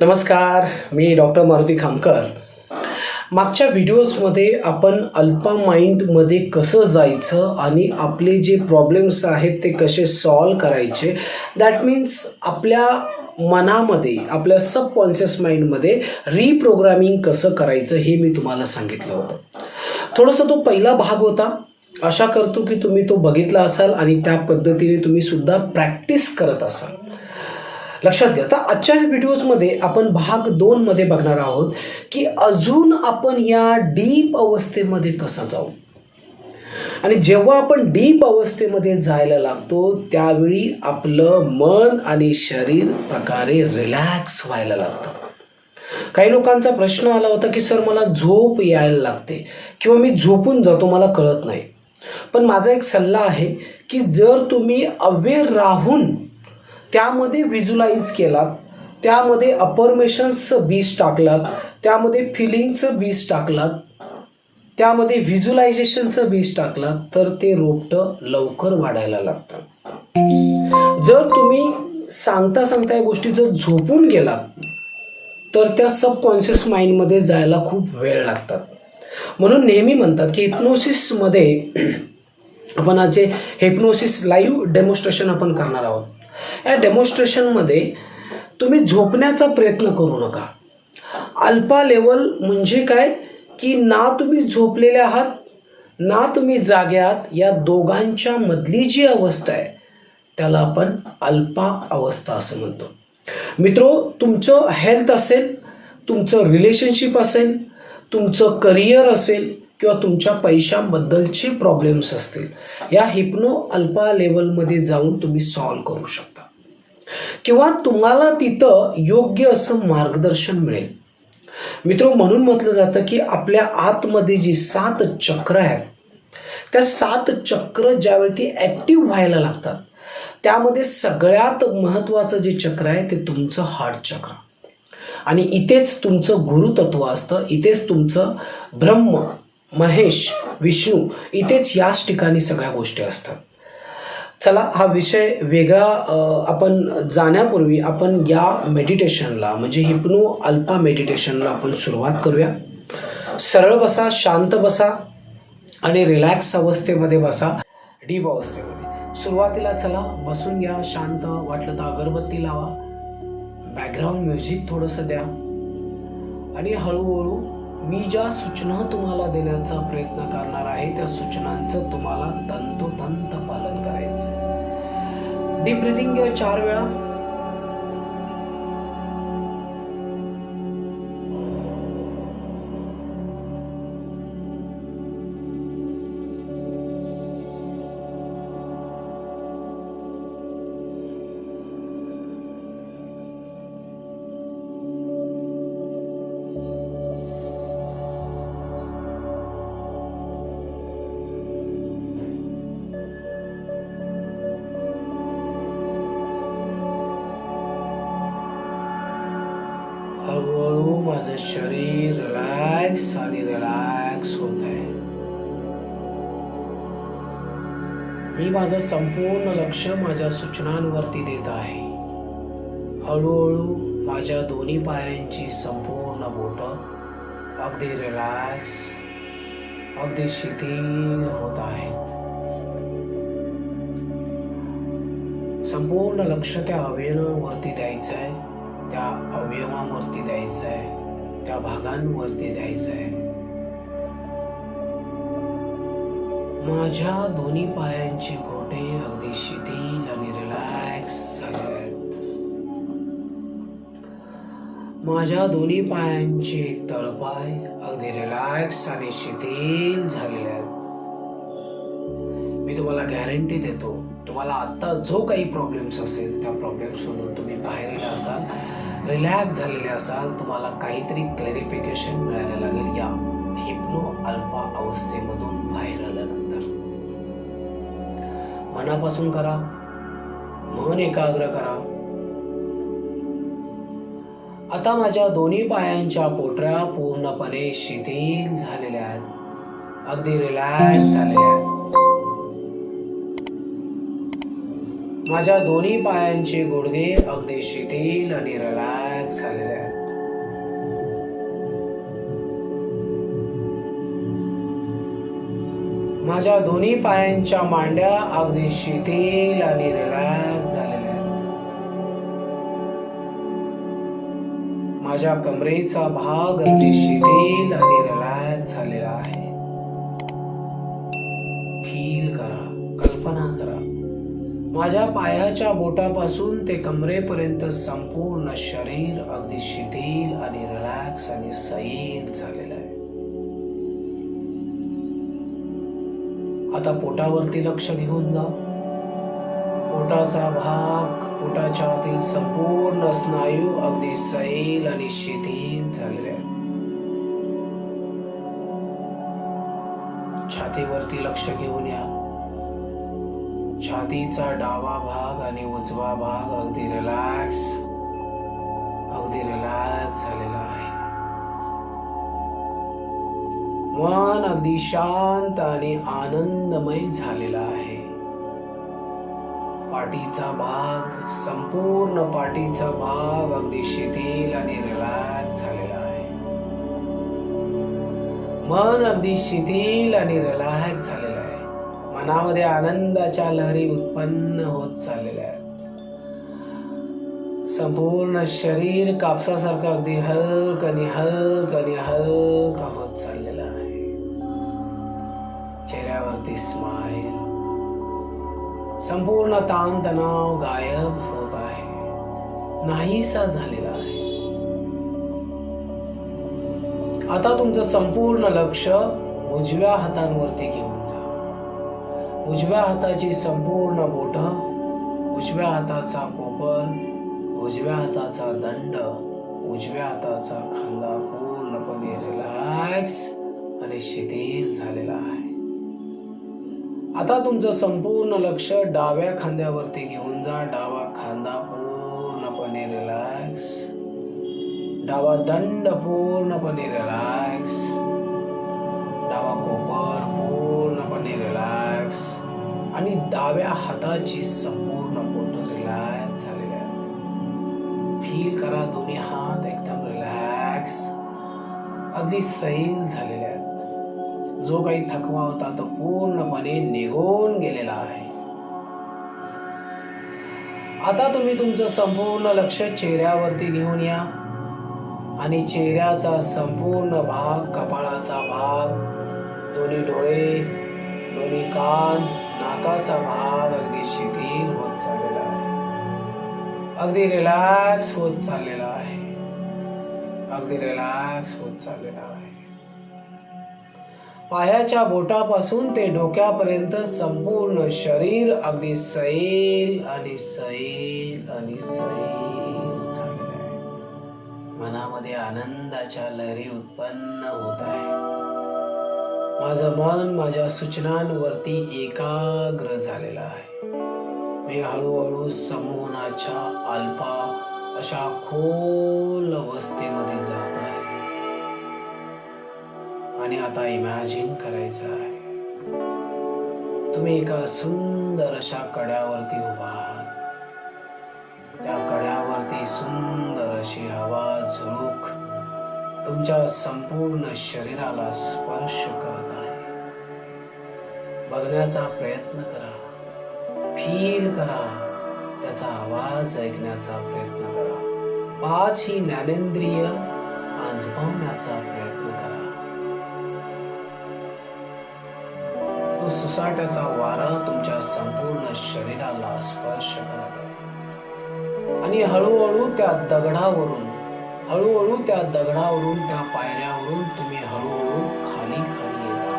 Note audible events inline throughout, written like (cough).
नमस्कार मी डॉक्टर मारुती खामकर. मागच्या व्हिडिओजमध्ये आपण अल्पा माइंडमध्ये कसं जायचं आणि आपले जे प्रॉब्लेम्स आहेत ते कसे सॉल्व करायचे दॅट मीन्स आपल्या मनामध्ये आपल्या सबकॉन्शियस माइंडमध्ये रिप्रोग्रामिंग कसं करायचं हे मी तुम्हाला सांगितलं होतं. थोडंसं तो पहिला भाग होता. आशा करतो की तुम्ही तो बघितला असाल आणि त्या पद्धतीने तुम्ही सुद्धा प्रॅक्टिस करत असाल. लक्षात घ्या. आता आजच्या व्हिडिओजमध्ये आपण भाग दोनमध्ये बघणार आहोत की अजून आपण या डीप अवस्थेमध्ये कसं जाऊ? आणि जेव्हा आपण डीप अवस्थेमध्ये जायला लागतो त्यावेळी आपलं मन आणि शरीर प्रकारे रिलॅक्स व्हायला लागतं. काही लोकांचा प्रश्न आला होता की सर मला झोप यायला लागते किंवा मी झोपून जातो मला कळत नाही. पण माझा एक सल्ला आहे की जर तुम्ही अवेअर राहून त्यामध्ये व्हिज्युलाइज केलात त्यामध्ये अफर्मेशन्सचं बीज टाकलात त्यामध्ये फिलिंगचं बीज टाकलात त्यामध्ये व्हिज्युलायझेशनचं बीज टाकलात तर ते रोपटं लवकर वाढायला लागतं जर तुम्ही सांगता सांगता या गोष्टी जर झोपून गेलात तर त्या सबकॉन्शियस माइंडमध्ये जायला खूप वेळ लागतात. म्हणून नेहमी म्हणतात की हिप्नोसिसमध्ये (clears throat) आपण आज जे हिप्नोसिस लाईव्ह डेमॉन्स्ट्रेशन आपण करणार आहोत या डेमॉन्स्ट्रेशनमध्ये तुम्ही झोपण्याचा प्रयत्न करू नका. अल्पा लेवल म्हणजे काय? की ना तुम्ही झोपलेले आहात ना तुम्ही जाग्यात या दोघांच्या मधली जी अवस्था आहे त्याला आपण अल्पा अवस्था असं म्हणतो. मित्रो तुमचं हेल्थ असेल तुमचं रिलेशनशिप असेल तुमचं करिअर असेल किंवा तुमच्या पैशांबद्दलचे प्रॉब्लेम्स असतील. या हिप्नो अल्पा लेवलमध्ये जाऊन तुम्ही सॉल्व करू शकता. किंवा तुम्हाला तिथं योग्य असं मार्गदर्शन मिळेल. मित्र म्हणून म्हटलं जातं की आपल्या आतमध्ये जी सात चक्र आहेत त्या सात चक्र ज्यावेळी ती ॲक्टिव्ह व्हायला लागतात त्यामध्ये सगळ्यात महत्त्वाचं जे चक्र आहे ते तुमचं हार्ट चक्र. आणि इथेच तुमचं गुरुतत्व असतं इथेच तुमचं ब्रह्म महेश विष्णू इथेच याच ठिकाणी सगळ्या गोष्टी असतात. चला हा विषय वेगळा आपण जाण्यापूर्वी आपण या मेडिटेशनला म्हणजे हिप्नो अल्पा मेडिटेशनला आपण सुरुवात करूया. सरळ बसा शांत बसा आणि रिलॅक्स अवस्थेमध्ये बसा डीप अवस्थेमध्ये. सुरुवातीला चला बसून घ्या शांत वाटलं तर अगरबत्ती लावा. बॅकग्राऊंड म्युझिक थोडंसं द्या. आणि हळूहळू मी ज्या सूचना तुम्हाला देण्याचा प्रयत्न करणार आहे त्या सूचनांचं तुम्हाला तंतोतंत पालन करायचं डीप ब्रिथिंग घ्या चार वेळा हळूहळू माझं शरीर रिलॅक्स आणि रिलॅक्स होत आहे. मी माझं संपूर्ण लक्ष माझ्या सूचनांवरती देत आहे. हळूहळू माझ्या दोन्ही पायांची संपूर्ण बोट अगदी रिलॅक्स अगदी शिथिल होत आहेत. संपूर्ण लक्ष त्या अवयवावरती द्यायचं आहे त्या अवयवांवरती द्यायचं आहे त्या भागांवरती द्यायचं आहे माझ्या दोन्ही पायांचे गोटे अगदी शिथिल आणि रिलॅक्स झालेले आहेत. माझ्या दोन्ही पायांचे तळपाय अगदी रिलॅक्स आणि शिथिल झालेले आहेत. मी तुम्हाला गॅरंटी देतो तुम्हाला आत्ता जो काही प्रॉब्लेम्स असेल त्या प्रॉब्लेम्समधून तुम्ही बाहेर असाल रिलॅक्स झालेले असाल तुम्हाला काहीतरी क्लॅरिफिकेशन मिळायला लागेल या हिप्नो अल्पा अवस्थेमधून बाहेर आल्यानंतर. मनापासून करा मन एकाग्र करा. आता माझ्या दोन्ही पायांच्या पोटऱ्या पूर्णपणे शिथिल झालेल्या आहेत. अगदी रिलॅक्स झालेल्या आहेत. माझ्या दोन्ही पायांचे गुडघे अगदी शिथिल आणि रिलॅक्स झालेले आहेत. माझ्या दोन्ही पायांच्या मांड्या अगदी शिथिल आणि रिलॅक्स झालेल्या आहेत. माझ्या कमरेचा भाग अगदी शिथिल आणि रिलॅक्स झालेला आहे. पायाच्या बोटापासून ते कमरेपर्यंत संपूर्ण शरीर अगदी शिथिल आणि रिलॅक्स आणि सैल झालेलं आहे. आता पोटावरती लक्ष घेऊन जा. पोटाचा भाग पोटाच्या आतील संपूर्ण स्नायू अगदी सैल आणि शिथिल झालेले आहेत. छातीवरती लक्ष घेऊन या. छातीचा डावा भाग आणि उजवा भाग अगदी रिलॅक्स अगदी रिलॅक्स झालेला आहे. मन अगदी शांत आणि आनंदमय झालेला आहे. पाठीचा भाग संपूर्ण पाठीचा भाग अगदी शिथिल आणि रिलॅक्स झालेला आहे. मन अगदी शिथिल आणि रिलॅक्स झाले आहे मनामध्ये आनंदाच्या लहरी उत्पन्न होत चाललेल्या आहेत. संपूर्ण शरीर कापसासारखं अगदी हलकं आणि हलक आणि होत चाललेलं आहे. चेहऱ्यावरती स्माईल संपूर्ण ताणतणाव गायब होत आहे. नाहीसा झालेला आहे. आता तुमचं संपूर्ण लक्ष उजव्या हातांवरती घेऊन उजव्या हाताची संपूर्ण बोट उजव्या हाताचा कोपर उजव्या हाताचा दंड उजव्या हाताचा खांदा पूर्णपणे रिलॅक्स आणि शिथिल झालेला आहे. आता तुमचं संपूर्ण लक्ष डाव्या खांद्यावरती घेऊन जा. डावा खांदा पूर्णपणे रिलॅक्स डावा दंड पूर्णपणे रिलॅक्स डावा कोपर पूर्ण पूर्णपणे रिलॅक्स आणि डाव्या हाताची संपूर्ण पूर्ण रिलॅक्स झालेली आहे फील करा दोन्ही हात एकदम रिलॅक्स अगदी सैल झालेले आहेत. जो काही थकवा होता तो पूर्णपणे निघून गेलेला आहे. आता तुम्ही तुमचं संपूर्ण लक्ष चेहऱ्यावरती घेऊन या. आणि चेहऱ्याचा संपूर्ण भाग कपाळाचा भाग दोन्ही डोळे दोन्ही कान नाकाचा भाग अगदी शिथिल होत चाललेला आहे. अगदी रिलॅक्स होत चाललेला आहे. अगदी रिलॅक्स होत चाललेला आहे. पायाच्या बोटापासून ते डोक्यापर्यंत संपूर्ण शरीर अगदी सैल आणि सैल आणि सैल झालेलं आहे. मनामध्ये आनंदाच्या लहरी उत्पन्न होत आहे. माझं मन माझ्या सूचनांवरती एकाग्र झालेलं आहे. मी हळूहळू समूहनाच्या अल्पा अशा खोल अवस्थेमध्ये जात आहे. आणि आता इमॅजिन करायचं आहे. तुम्ही एका सुंदर अशा कड्यावरती उभा आहात. त्या कड्यावरती सुंदर अशी हवा झुळूक तुमच्या संपूर्ण शरीराला स्पर्श करत आहे. बघण्याचा प्रयत्न करा. फील करा. त्याचा आवाज ऐकण्याचा प्रयत्न करा. पाच ही ज्ञानेंद्रिय आजमावण्याचा प्रयत्न करा. तो सुसाट्याचा वारा तुमच्या संपूर्ण शरीराला स्पर्श करत आहे. आणि हळूहळू त्या दगडावरून हळूहळू त्या दगडावरून त्या पायऱ्यावरून तुम्ही हळूहळू खाली खाली येता.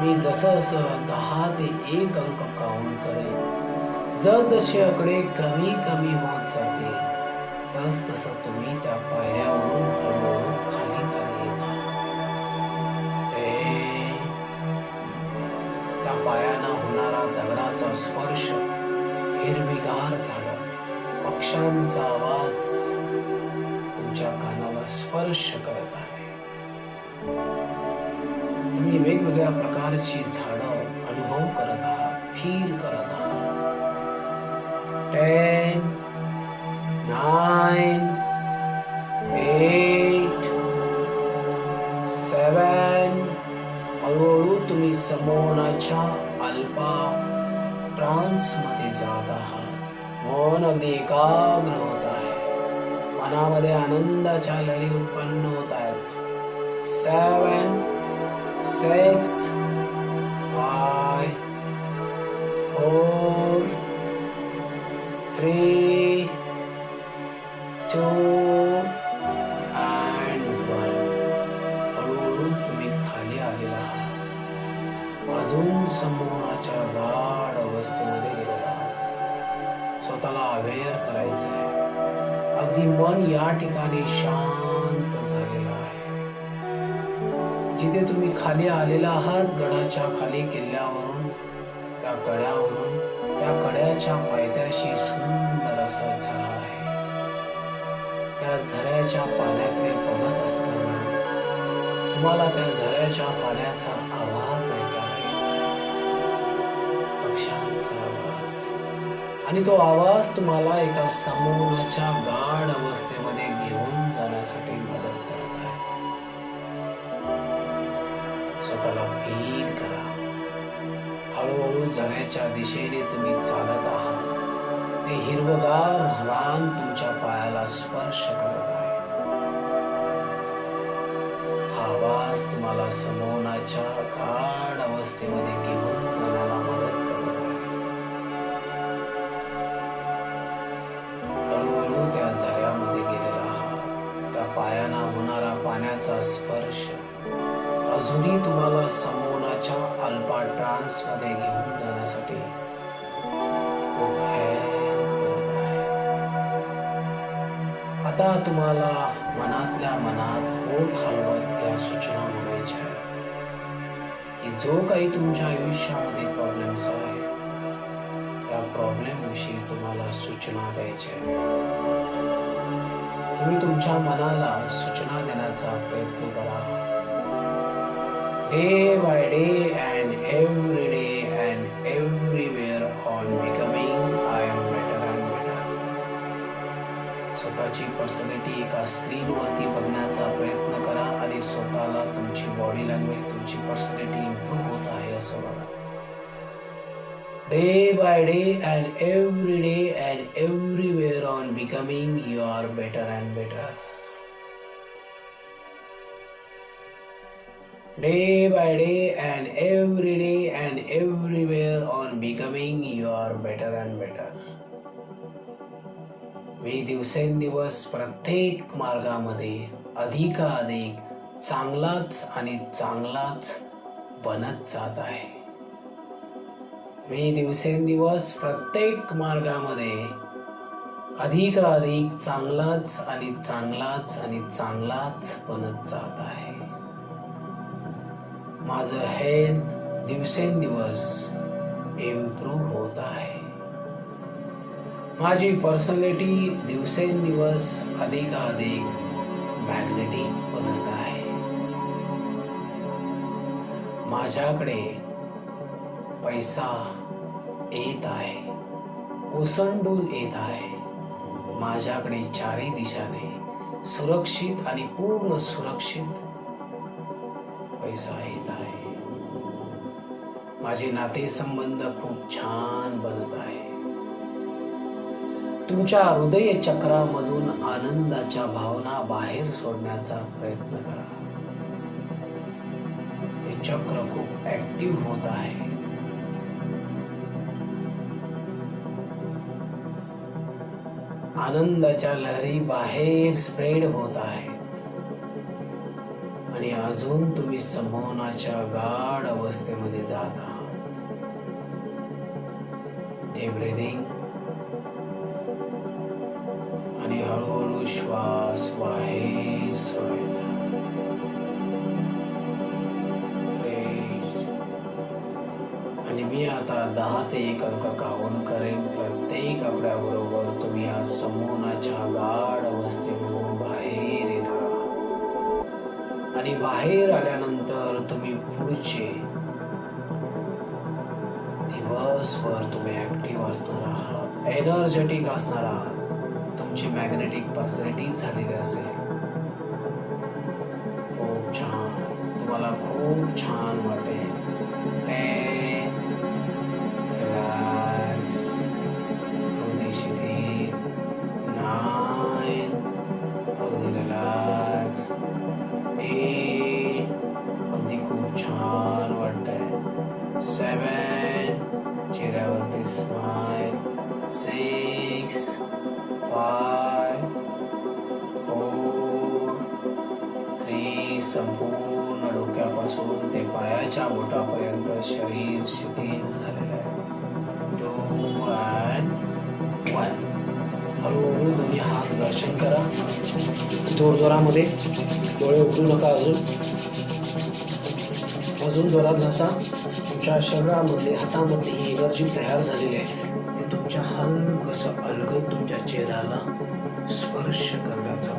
मी जसं जसं दहा ते एक अंक काउंट करेन जसजसे आकडे कमी कमी होत जाते तस तसं तुम्ही त्या पायऱ्यावरून हळूहळू खाली खाली येता. त्या पायानं होणारा दगडाचा स्पर्श हिरवीगार झाला. पक्ष्यांचा आवाज स्पर्श करत आहे तुम्ही वेगवेगळ्या प्रकारची झाडं अनुभव करत आहात, फील करत आहात. टेन, नाईन, एट, सेवन, हळूहळू तुम्ही समोनाच्या अल्पा ट्रान्स मध्ये जात आहात. मन अगदी एकाग्र होत मनामध्ये आनंदाच्या लहरी उत्पन्न होत आहेत. Seven six five four three मन या ठिकाणी शांत झालेलं आहे. जिथे तुम्ही खाली आलेला आहात गडाच्या खाली किल्ल्यावरून त्या गड्यावरून त्या गड्याच्या पायथ्याशी सुंदर असं झरा आहे. त्या झऱ्याच्या पाण्याकडे बघत असताना तुम्हाला त्या झऱ्याच्या पाण्याचा आवाज ऐकतो आणि तो आवाज तुम्हाला एका समूहाच्या गाढ अवस्थेमध्ये घेऊन जाण्यासाठी मदत करत आहे. स्वतःला फील करा. हळूहळू झऱ्याच्या दिशेने तुम्ही चालत आहात. ते हिरवगार रान तुमच्या पायाला स्पर्श करत आहे. हा आवाज तुम्हाला समोनाच्या गाढ अवस्थेमध्ये घेऊन जाण्याला मदत तुमचा स्पर्श. अजूनही तुम्हाला समोनाच्या अल्पा ट्रान्समध्ये घेऊन जाण्यासाठी आता तुम्हाला मनातल्या मनात ओठ हलवत या सूचना म्हणायच्या की जो काही तुमच्या आयुष्यामध्ये प्रॉब्लेम्स आहे त्या प्रॉब्लेम विषयी तुम्हाला सूचना द्यायच्या तुम्ही तुमच्या मनाला सूचना देण्याचा प्रयत्न करा. Day by day and every day and everywhere on becoming I'm better and better स्वतःची पर्सनॅलिटी एका स्क्रीनवरती बघण्याचा प्रयत्न करा आणि स्वतःला तुमची बॉडी लँग्वेज तुमची पर्सनॅलिटी इम्प्रूव्ह होत आहे असं बघा. Day by day and every day and everywhere on becoming you are better and better day by day and every day and everywhere on becoming you are better and better. मी दिवसेंदिवस प्रत्येक मार्गामध्ये अधिकाधिक चांगलाच आणि चांगलाच बनत जात आहे. मी दिवसेंदिवस प्रत्येक मार्गामध्ये अधिकाधिक चांगलाच आणि चांगलाच आणि चांगलाच बनत जात आहे. माझं हेल्थ दिवसेंदिवस इम्प्रूव्ह होत आहे. माझी पर्सनॅलिटी दिवसेंदिवस अधिकाधिक मॅग्नेटिक बनत आहे. माझ्याकडे पैसा येत आहे. ओसंडून येत आहे. माझ्याकडे चारही दिशाने सुरक्षित आणि पूर्ण सुरक्षित पैसा येत आहे. माझे नातेसंबंध खूप छान बनत आहे. तुमच्या हृदय चक्रामधून आनंदाच्या भावना बाहेर सोडण्याचा प्रयत्न करा. ते चक्र खूप ऍक्टिव्ह होत आहे. आनंदाच्या लहरी बाहेर स्प्रेड होत आहेत आणि अजून तुम्ही संभवनाच्या गाढ अवस्थेमध्ये जात आहात. ते ब्रिदिंग आणि हळूहळू श्वास बाहेर आता दहा ते एक अंक काउन करेन? प्रत्येक आकड्याबरोबर तुम्ही या समूहाच्या गाढ अवस्थेमधून बाहेर येणार आणि बाहेर आल्यानंतर तुम्ही पुढचे दिवसभर तुम्ही ऍक्टिव्ह असणार आहात. एनर्जेटिक असणार आहात. तुमची मॅग्नेटिक पर्सनॅलिटी झालेली असेल. खूप छान. तुम्हाला खूप खूप छान वाटेल. अगदी संपूर्ण डोक्यापासून ते पायाच्या बोटापर्यंत शरीर शिथिल झालेलं आहे. टू अँड वन हळूहळू दोन्ही हात दर्शन करा. जोरजोरामध्ये डोळे उघडू नका अजून. अजून जोरात घासा तुमच्या शरीरामध्ये हातामध्ये ही एनर्जी तयार झालेली आहे. ती तुमच्या हलकसं अलगद तुमच्या चेहऱ्याला स्पर्श करण्याचा